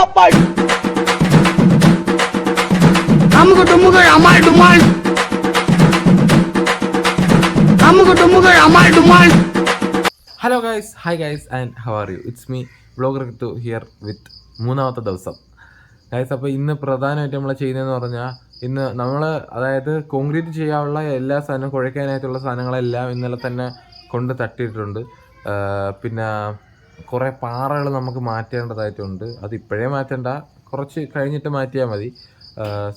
അമാൾ ഡുമാൾ നമുക്ക് ടുമ്മുകൾ അമാൾ ഡുമാൾ hello guys hi guys and how are you it's me blogger to here with മൂന്നാമത്തെ ദിവസം. ഗൈസ് അപ്പോൾ ഇന്ന് പ്രധാനമായിട്ട് നമ്മൾ ചെയ്യുന്നതെന്ന് പറഞ്ഞാൽ ഇന്ന് നമ്മൾ അതായത് കോൺക്രീറ്റ് ചെയ്യാനുള്ള എല്ലാ സാധനവും കുഴയ്ക്കാനായിട്ടുള്ള സാധനങ്ങളെല്ലാം ഇന്നലെ തന്നെ കൊണ്ട് തട്ടിയിട്ടുണ്ട്. പിന്നെ കുറേ പാറകൾ നമുക്ക് മാറ്റേണ്ടതായിട്ടുണ്ട്. അത് ഇപ്പോഴേ മാറ്റണ്ട. കുറച്ച് കഴിഞ്ഞിട്ട് മാറ്റിയാൽ മതി.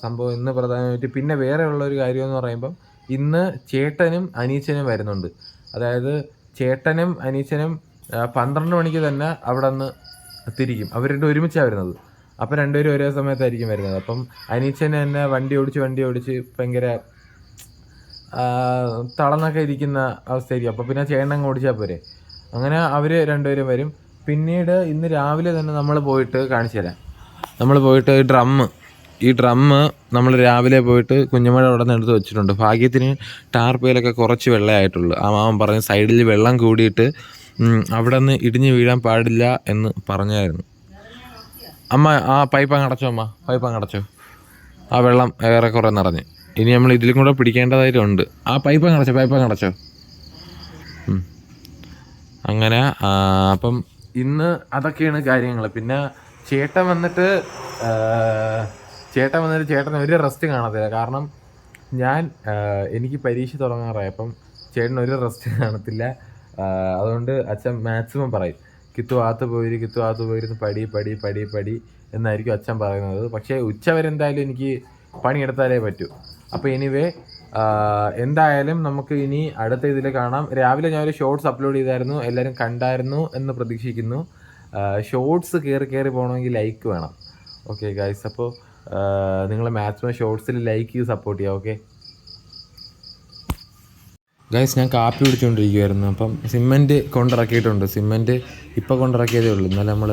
സംഭവം ഇന്ന് പ്രധാനമായിട്ട് പിന്നെ വേറെ ഉള്ള ഒരു കാര്യം എന്ന് പറയുമ്പം ഇന്ന് ചേട്ടനും അനീച്ചനും വരുന്നുണ്ട്. അതായത് ചേട്ടനും അനീച്ചനും പന്ത്രണ്ട് മണിക്ക് തന്നെ അവിടെ നിന്ന് തിരിക്കും. അവർ രണ്ടും ഒരുമിച്ചാണ് വരുന്നത്. അപ്പം രണ്ടുപേരും ഒരേ സമയത്തായിരിക്കും വരുന്നത്. അപ്പം അനീച്ചൻ തന്നെ വണ്ടി ഓടിച്ച് വണ്ടി ഓടിച്ച് ഭയങ്കര തളർന്നൊക്കെ ഇരിക്കുന്ന അവസ്ഥയായിരിക്കും. അപ്പോൾ പിന്നെ ചേട്ടൻ ഓടിച്ചാൽ പോരെ. അങ്ങനെ അവർ രണ്ടുപേരും വരും. പിന്നീട് ഇന്ന് രാവിലെ തന്നെ നമ്മൾ പോയിട്ട് കാണിച്ചു തരാം. നമ്മൾ പോയിട്ട് ഡ്രമ്മ് ഈ ഡ്രമ്മ് നമ്മൾ രാവിലെ പോയിട്ട് കുഞ്ഞുമഴ അവിടെ നിന്ന് എടുത്ത് വെച്ചിട്ടുണ്ട്. ഭാഗ്യത്തിന് ടാർപ്പയിലൊക്കെ കുറച്ച് വെള്ളമായിട്ടുള്ളൂ ആ മാമൻ പറഞ്ഞ് സൈഡിൽ വെള്ളം കൂടിയിട്ട് അവിടെ നിന്ന് ഇടിഞ്ഞ് വീഴാൻ പാടില്ല എന്ന് പറഞ്ഞായിരുന്നു. അമ്മ ആ പൈപ്പ് അങ്ങ് അടച്ചോ അമ്മ? പൈപ്പ് അങ്ങ് അടച്ചോ? ആ വെള്ളം ഏറെക്കുറെ നിറഞ്ഞ്. ഇനി നമ്മൾ ഇതിലും കൂടെ പിടിക്കേണ്ടതായിട്ടുണ്ട്. ആ പൈപ്പ് അങ്ങ് അടച്ചോ? പൈപ്പ് അങ്ങ് അടച്ചോ. അങ്ങനെ അപ്പം ഇന്ന് അതൊക്കെയാണ് കാര്യങ്ങൾ പിന്നെ ചേട്ടൻ വന്നിട്ട് ചേട്ടൻ വന്നിട്ട് ചേട്ടൻ ഒരു റെസ്റ്റ് കാണത്തില്ല. കാരണം ഞാൻ എനിക്ക് പരീക്ഷ തുടങ്ങാറായി. അപ്പം ചേട്ടൻ ഒരു റെസ്റ്റ് കാണത്തില്ല. അതുകൊണ്ട് അച്ഛൻ മാക്സിമം പറയും കിത്തു ആത്ത് പോയി കിത്തു ആത്ത് പോയിരുന്ന് പടി പടി പടി പടി എന്നായിരിക്കും അച്ഛൻ പറയുന്നത്. പക്ഷേ ഉച്ച വരെ എന്തായാലും എനിക്ക് പണിയെടുത്താലേ പറ്റൂ. അപ്പോൾ എനിവേ എന്തായാലും നമുക്ക് ഇനി അടുത്ത ഇതിൽ കാണാം. രാവിലെ ഞാനൊരു ഷോർട്സ് അപ്ലോഡ് ചെയ്തായിരുന്നു. എല്ലാവരും കണ്ടായിരുന്നു എന്ന് പ്രതീക്ഷിക്കുന്നു. ഷോർട്സ് കയറി കയറി പോകണമെങ്കിൽ ലൈക്ക് വേണം. ഓക്കെ ഗൈസ് അപ്പോൾ നിങ്ങൾ മാക്സിമം ഷോർട്സിൽ ലൈക്ക് ചെയ്ത് സപ്പോർട്ട് ചെയ്യാം. ഓക്കെ ഗൈസ് ഞാൻ കാപ്പി പിടിച്ചുകൊണ്ടിരിക്കുമായിരുന്നു അപ്പം സിമെന്റ് കൊണ്ടിറക്കിയിട്ടുണ്ട്. സിമെന്റ് ഇപ്പോൾ കൊണ്ടിറക്കിയതേ ഉള്ളൂ. ഇന്നലെ നമ്മൾ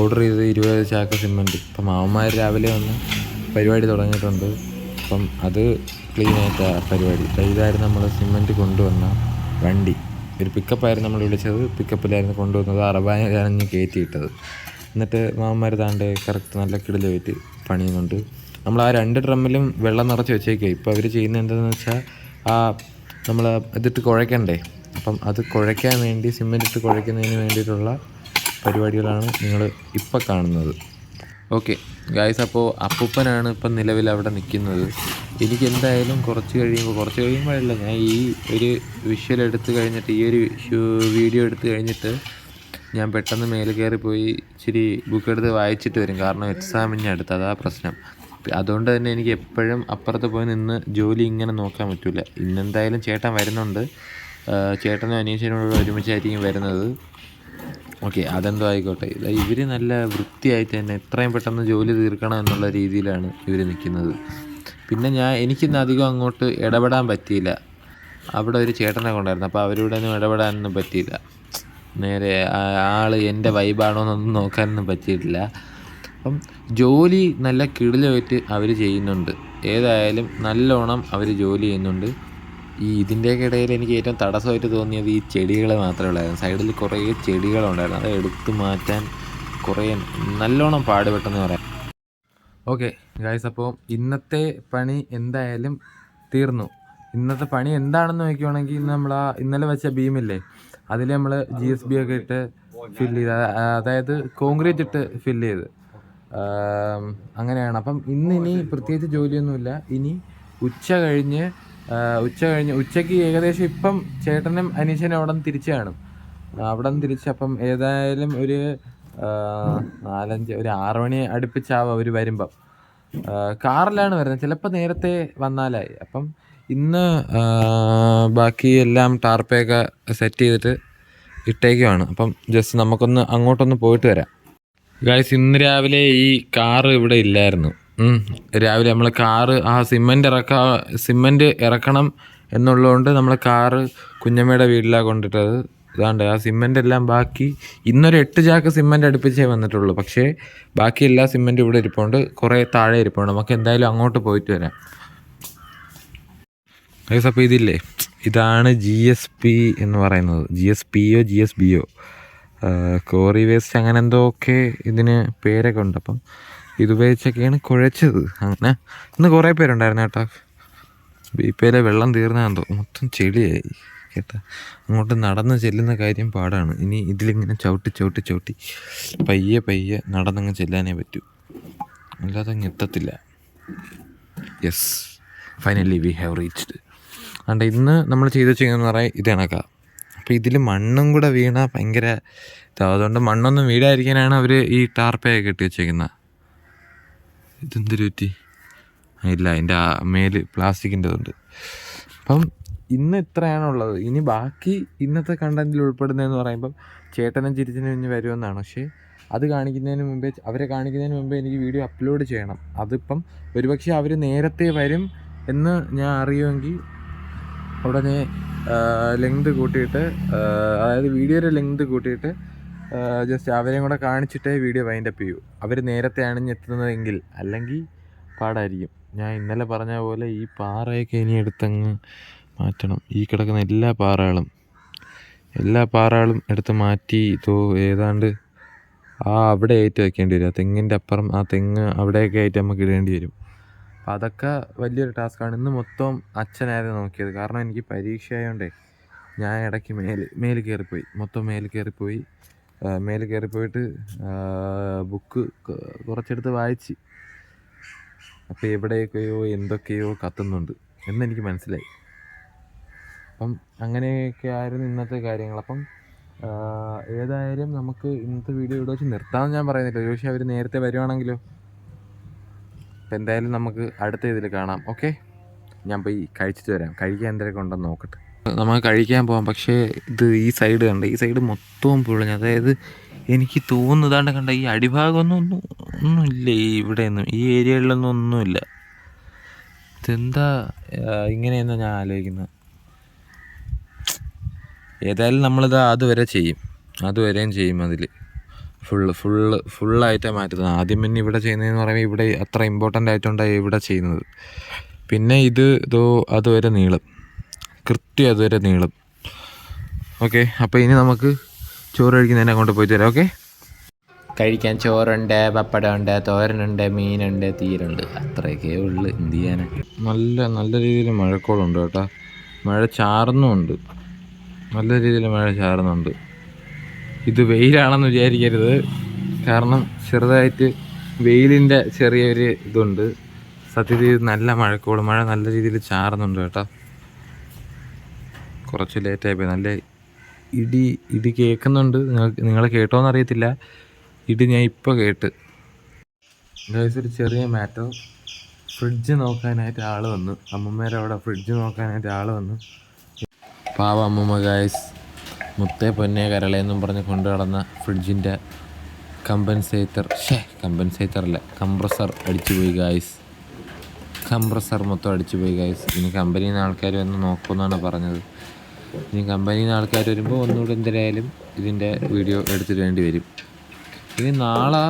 ഓർഡർ ചെയ്ത് ഇരുപത് ചാക്ക സിമെന്റ് അപ്പം മാമന്മാർ രാവിലെ വന്ന് പരിപാടി തുടങ്ങിയിട്ടുണ്ട്. അപ്പം അത് ക്ലീൻ ആയിട്ട പരിപാടി. ഇതായിരുന്നു നമ്മൾ സിമെന്റ് കൊണ്ടുവന്ന വണ്ടി. ഒരു പിക്കപ്പായിരുന്നു നമ്മൾ വിളിച്ചത്. പിക്കപ്പിലായിരുന്നു കൊണ്ടുവന്നത്. അറബാനിലാണ് കയറ്റിയിട്ടത് എന്നിട്ട് മാമന്മാർ താണ്ട് കറക്റ്റ് നല്ല കിടിലായിട്ട് പണിയുന്നുണ്ട്. നമ്മൾ ആ രണ്ട് ഡ്രമ്മിലും വെള്ളം നിറച്ച് വെച്ചേക്കുക ഇപ്പോൾ അവർ ചെയ്യുന്നത് എന്താണെന്ന് വെച്ചാൽ ആ നമ്മൾ ഇതിട്ട് കുഴക്കണ്ടേ അപ്പം അത് കുഴയ്ക്കാൻ വേണ്ടി സിമെന്റ് ഇട്ട് കുഴയ്ക്കുന്നതിന് വേണ്ടിയിട്ടുള്ള പരിപാടികളാണ് നിങ്ങൾ ഇപ്പോൾ കാണുന്നത്. ഓക്കെ. ഗായ്സ് അപ്പോൾ അപ്പൂപ്പനാണ് ഇപ്പം നിലവിൽ അവിടെ നിൽക്കുന്നത്. എനിക്ക് എന്തായാലും കുറച്ച് കഴിയുമ്പോൾ കുറച്ച് കഴിയുമ്പോഴല്ല ഞാൻ ഈ ഒരു വിഷ്വൽ എടുത്തു കഴിഞ്ഞിട്ട് ഈ ഒരു വീഡിയോ എടുത്തു കഴിഞ്ഞിട്ട് ഞാൻ പെട്ടെന്ന് മേലെ കയറി പോയി ഇച്ചിരി ബുക്ക് എടുത്ത് വായിച്ചിട്ട് വരും. കാരണം എക്സാമിന് അടുത്ത് അതാ പ്രശ്നം. അതുകൊണ്ട് തന്നെ എനിക്ക് എപ്പോഴും അപ്പുറത്ത് പോയി നിന്ന് ജോലി ഇങ്ങനെ നോക്കാൻ പറ്റില്ല ഇന്നെന്തായാലും ചേട്ടൻ വരുന്നുണ്ട്. ചേട്ടനും അനീഷനോട് ഒരുമിച്ചായിരിക്കും വരുന്നത്. ഓക്കെ അതെന്തോ ആയിക്കോട്ടെ ഇവർ നല്ല വൃത്തിയായിട്ട് തന്നെ എത്രയും പെട്ടെന്ന് ജോലി തീർക്കണം എന്നുള്ള രീതിയിലാണ് ഇവർ നിൽക്കുന്നത് പിന്നെ ഞാൻ എനിക്കിന്ന് അധികം അങ്ങോട്ട് ഇടപെടാൻ പറ്റിയില്ല. അവിടെ ഒരു ചേട്ടനെ കൊണ്ടായിരുന്നു. അപ്പോൾ അവരുടെ ഒന്നും ഇടപെടാനൊന്നും പറ്റിയില്ല. നേരെ ആൾ എന്റെ വൈബാണോ എന്നൊന്നും നോക്കാനൊന്നും പറ്റിയിട്ടില്ല. അപ്പം ജോലി നല്ല കിടിലമായിട്ട് അവർ ചെയ്യുന്നുണ്ട്. ഏതായാലും നല്ലോണം അവർ ജോലി ചെയ്യുന്നുണ്ട്. ഈ ഇതിന്റെയൊക്കെ ഇടയിൽ എനിക്ക് ഏറ്റവും തടസ്സമായിട്ട് തോന്നിയത് ഈ ചെടികൾ മാത്രമേ ഉള്ളായിരുന്നു. സൈഡിൽ കുറേ ചെടികളുണ്ടായിരുന്നു. അത് എടുത്തു മാറ്റാൻ കുറേ നല്ലോണം പാടുപെട്ടെന്ന് പറയാം. ഓക്കെ ഗായ്സ് അപ്പോൾ ഇന്നത്തെ പണി എന്തായാലും തീർന്നു. ഇന്നത്തെ പണി എന്താണെന്ന് നോക്കുകയാണെങ്കിൽ ഇന്ന് നമ്മൾ ആ ഇന്നലെ വെച്ച ബീമില്ലേ അതിൽ നമ്മൾ ജി എസ് ബി ഒക്കെ ഇട്ട് ഫില്ല് ചെയ്ത് അതായത് കോൺക്രീറ്റ് ഇട്ട് ഫില്ല് ചെയ്ത്. അങ്ങനെയാണ്. അപ്പം ഇന്ന് ഇനി പ്രത്യേകിച്ച് ജോലിയൊന്നുമില്ല. ഇനി ഉച്ച കഴിഞ്ഞ് ഉച്ച കഴിഞ്ഞ് ഉച്ചയ്ക്ക് ഏകദേശം ഇപ്പം ചേട്ടനും അനീഷനും അവിടെ നിന്ന് തിരിച്ചു കാണും. അവിടെ നിന്ന് തിരിച്ച് അപ്പം ഏതായാലും ഒരു നാലഞ്ച് ഒരു ആറു മണി അടുപ്പിച്ചാവും അവർ വരുമ്പം. കാറിലാണ് വരുന്നത്. ചിലപ്പോൾ നേരത്തെ വന്നാലായി. അപ്പം ഇന്ന് ബാക്കി എല്ലാം ടാർപ്പയൊക്കെ സെറ്റ് ചെയ്തിട്ട് ഇട്ടേക്കുവാണ്. അപ്പം ജസ്റ്റ് നമുക്കൊന്ന് അങ്ങോട്ടൊന്ന് പോയിട്ട് വരാം. ഗായ്സ് ഇന്ന് രാവിലെ ഈ കാറ് ഇവിടെ ഇല്ലായിരുന്നു. രാവിലെ നമ്മൾ കാറ് ആ സിമന്റ് ഇറക്കാ സിമന്റ് ഇറക്കണം എന്നുള്ളതുകൊണ്ട് നമ്മൾ കാറ് കുഞ്ഞമ്മയുടെ വീട്ടിലാണ് കൊണ്ടിട്ടത്. ഇതാണ്ട് ആ സിമന്റ് എല്ലാം ബാക്കി ഇന്നൊരു എട്ട് ചാക്ക് സിമന്റ് അടുപ്പിച്ചേ വന്നിട്ടുള്ളൂ. പക്ഷേ ബാക്കി എല്ലാ സിമന്റും ഇവിടെ ഇരിപ്പുണ്ട്. കുറേ താഴെ ഇരിപ്പുണ്ട്. നമുക്ക് എന്തായാലും അങ്ങോട്ട് പോയിട്ട് വരാം. അപ്പോൾ ഇതില്ലേ? ഇതാണ് ജി എസ് പി എന്ന് പറയുന്നത്. G S P O G S B O quarry waste അങ്ങനെ എന്തോ ഒക്കെ ഇതിന് പേരൊക്കെ ഉണ്ട്. അപ്പം ഇതുപയോഗിച്ചൊക്കെയാണ് കുഴച്ചത്. അങ്ങനെ ഇന്ന് കുറേ പേരുണ്ടായിരുന്നു കേട്ടോ. ബീപ്പയിലെ വെള്ളം തീർന്നാന്തോ മൊത്തം ചെളിയായി. കേട്ടോ. അങ്ങോട്ട് നടന്ന് ചെല്ലുന്ന കാര്യം പാടാണ്. ഇനി ഇതിലിങ്ങനെ ചവിട്ടി ചവിട്ടി ചവിട്ടി പയ്യെ പയ്യെ നടന്നങ്ങ് ചെല്ലാനേ പറ്റൂ. അല്ലാതെ അങ്ങ് എത്തത്തില്ല. Yes finally we have reached അതുകൊണ്ട് ഇന്ന് നമ്മൾ ചെയ്ത് വെച്ചെന്ന് പറയാൻ ഇത് അപ്പോൾ ഇതിൽ മണ്ണും കൂടെ വീണാൽ ഭയങ്കര അതുകൊണ്ട് മണ്ണൊന്നും വീടായിരിക്കാനാണ് അവർ ഈ ടാർപ്പയൊക്കെ കെട്ടി വെച്ചേക്കുന്നത് ഇതെന്തൊരു പറ്റി? ഇല്ല അതിന്റെ ആ മേൽ പ്ലാസ്റ്റിക്കിന്റെ ഉണ്ട് അപ്പം ഇന്ന് ഇത്രയാണുള്ളത്. ഇനി ബാക്കി ഇന്നത്തെ കണ്ടന്റിൽ ഉൾപ്പെടുന്നതെന്ന് പറയുമ്പം ചേട്ടനും ചിരിച്ചനും ഇനി വരുമെന്നാണ്. പക്ഷേ അത് കാണിക്കുന്നതിന് മുമ്പേ അവരെ കാണിക്കുന്നതിന് മുമ്പേ എനിക്ക് വീഡിയോ അപ്ലോഡ് ചെയ്യണം. അതിപ്പം ഒരുപക്ഷെ അവർ നേരത്തെ വരും എന്ന് ഞാൻ അറിയുമെങ്കിൽ ഉടനെ ലെങ്ത് കൂട്ടിയിട്ട് അതായത് വീഡിയോയുടെ ലെങ്ത് കൂട്ടിയിട്ട് ജസ്റ്റ് അവരെയും കൂടെ കാണിച്ചിട്ടേ വീഡിയോ വൈൻഡപ്പ് ചെയ്യൂ. അവർ നേരത്തെ അണിഞ്ഞ് എത്തുന്നതെങ്കിൽ അല്ലെങ്കിൽ പാടായിരിക്കും. ഞാൻ ഇന്നലെ പറഞ്ഞ പോലെ ഈ പാറയൊക്കെ ഇനി എടുത്തങ്ങ് മാറ്റണം. ഈ കിടക്കുന്ന എല്ലാ പാറകളും എല്ലാ പാറകളും എടുത്ത് മാറ്റി തോ ഏതാണ്ട് ആ അവിടെ ആയിട്ട് വെക്കേണ്ടി വരും. ആ തെങ്ങിന്റെ അപ്പുറം ആ തെങ്ങ് അവിടെയൊക്കെ ആയിട്ട് നമുക്ക് ഇടേണ്ടി വരും. അപ്പം അതൊക്കെ വലിയൊരു ടാസ്ക്കാണ് ഇന്ന് മൊത്തം അച്ഛനായിരുന്നു നോക്കിയത്. കാരണം എനിക്ക് പരീക്ഷ ആയതുകൊണ്ടേ ഞാൻ ഇടയ്ക്ക് മേൽ മേൽ കയറിപ്പോയി. മൊത്തം മേൽ കയറിപ്പോയി. ആ, കയറി കയറിപ്പോയിട്ട് ബുക്ക് കുറച്ചെടുത്ത് വായിച്ച് അപ്പോൾ എവിടെയൊക്കെയോ എന്തൊക്കെയോ കത്തുന്നുണ്ട് എന്നെനിക്ക് മനസ്സിലായി. അപ്പം അങ്ങനെയൊക്കെ ആയിരുന്നു ഇന്നത്തെ കാര്യങ്ങൾ. അപ്പം ഏതായാലും നമുക്ക് ഇന്നത്തെ വീഡിയോ ഇവിടെ വെച്ച് നിർത്താമെന്ന് ഞാൻ പറയുന്നില്ല. പക്ഷേ അവർ നേരത്തെ വരുവാണെങ്കിലോ. അപ്പം എന്തായാലും നമുക്ക് അടുത്ത ഇതിൽ കാണാം. ഓക്കെ? ഞാൻ പോയി കഴിച്ചിട്ട് വരാം. കഴിക്കാൻ എന്തൊക്കെ ഉണ്ടെന്ന് നോക്കട്ടെ. നമുക്ക് കഴിക്കാൻ പോകാം പക്ഷേ ഇത് ഈ സൈഡ് കണ്ട ഈ സൈഡ് മൊത്തവും പൊളിഞ്ഞു. അതായത് എനിക്ക് തോന്നുന്നതാണ്ട് കണ്ട ഈ അടിഭാഗമൊന്നും ഒന്നും ഒന്നുമില്ല ഈ ഇവിടെയൊന്നും. ഈ ഏരിയകളിലൊന്നും ഒന്നുമില്ല. ഇതെന്താ ഇങ്ങനെയെന്നാണ് ഞാൻ ആലോചിക്കുന്നത്. ഏതായാലും നമ്മളിത് അതുവരെ ചെയ്യും. അതുവരെയും ചെയ്യും അതിൽ ഫുള്ള് ഫുള്ള് ഫുള്ളായിട്ടാണ് മാറ്റുന്നത്. ആദ്യം പിന്നെ ഇവിടെ ചെയ്യുന്നതെന്ന് പറയുമ്പോൾ ഇവിടെ അത്ര ഇമ്പോർട്ടന്റ് ആയിട്ടുണ്ടായി ഇവിടെ ചെയ്യുന്നത്. പിന്നെ ഇത് ഇതോ അതുവരെ നീളം. കൃത്യം അതുവരെ നീളം. ഓക്കെ അപ്പോൾ ഇനി നമുക്ക് ചോറ് കഴിക്കുന്നതിനെ അങ്ങോട്ട് പോയി തരാം ഓക്കെ? കഴിക്കാൻ ചോറുണ്ട് പപ്പടമുണ്ട് തോരനുണ്ട് മീനുണ്ട് തീരുണ്ട്. അത്രയൊക്കെ ഉള്ളു എന്ത് ചെയ്യാനാ? നല്ല നല്ല രീതിയിൽ മഴക്കോളുണ്ട് കേട്ടോ. മഴ ചാർന്നുമുണ്ട് നല്ല രീതിയിൽ മഴ ചാർന്നുണ്ട് ഇത് വെയിലാണെന്ന് വിചാരിക്കരുത്. കാരണം ചെറുതായിട്ട് വെയിലിന്റെ ചെറിയൊരു ഇതുണ്ട്. സത്യത്തിൽ നല്ല മഴക്കോളും മഴ നല്ല രീതിയിൽ ചാർന്നുണ്ട് കേട്ടോ. കുറച്ച് ലേറ്റായി പോയി. നല്ല ഇടി ഇടി കേൾക്കുന്നുണ്ട്. നിങ്ങൾക്ക് നിങ്ങൾ കേട്ടോന്ന് അറിയത്തില്ല. ഇടി ഞാൻ ഇപ്പോൾ കേട്ട്. ഗൈസ് ഒരു ചെറിയ മാറ്റോ ഫ്രിഡ്ജ് നോക്കാനായിട്ട് ആൾ വന്നു. അമ്മമ്മേരെ അവിടെ ഫ്രിഡ്ജ് നോക്കാനായിട്ട് ആൾ വന്നു. പാവ അമ്മമ്മ ഗായ്സ് മുത്തേ പൊന്നേ കരളെന്നും പറഞ്ഞ് കൊണ്ടു നടന്ന ഫ്രിഡ്ജിന്റെ കമ്പൻസേറ്റർ ഷേ കമ്പൻസേറ്റർ അല്ല കംപ്രസർ അടിച്ചു പോയി ഗായ്സ് കംപ്രസർ മൊത്തം അടിച്ചു പോയി ഗായ്സ് ഇനി കമ്പനിയിൽ നിന്ന് ആൾക്കാർ വന്ന് നോക്കുമെന്നാണ് പറഞ്ഞത്. ഇനി കമ്പനിയിൽ നിന്ന് ആൾക്കാർ വരുമ്പോൾ ഒന്നുകൂടെ എന്തായാലും ഇതിന്റെ വീഡിയോ എടുത്തിടേണ്ടി വരും. ഇനി നാളെ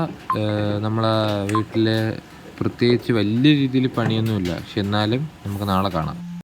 നമ്മളെ വീട്ടിൽ പ്രത്യേകിച്ച് വലിയ രീതിയിൽ പണിയൊന്നുമില്ല. പക്ഷെ എന്നാലും നമുക്ക് നാളെ കാണാം.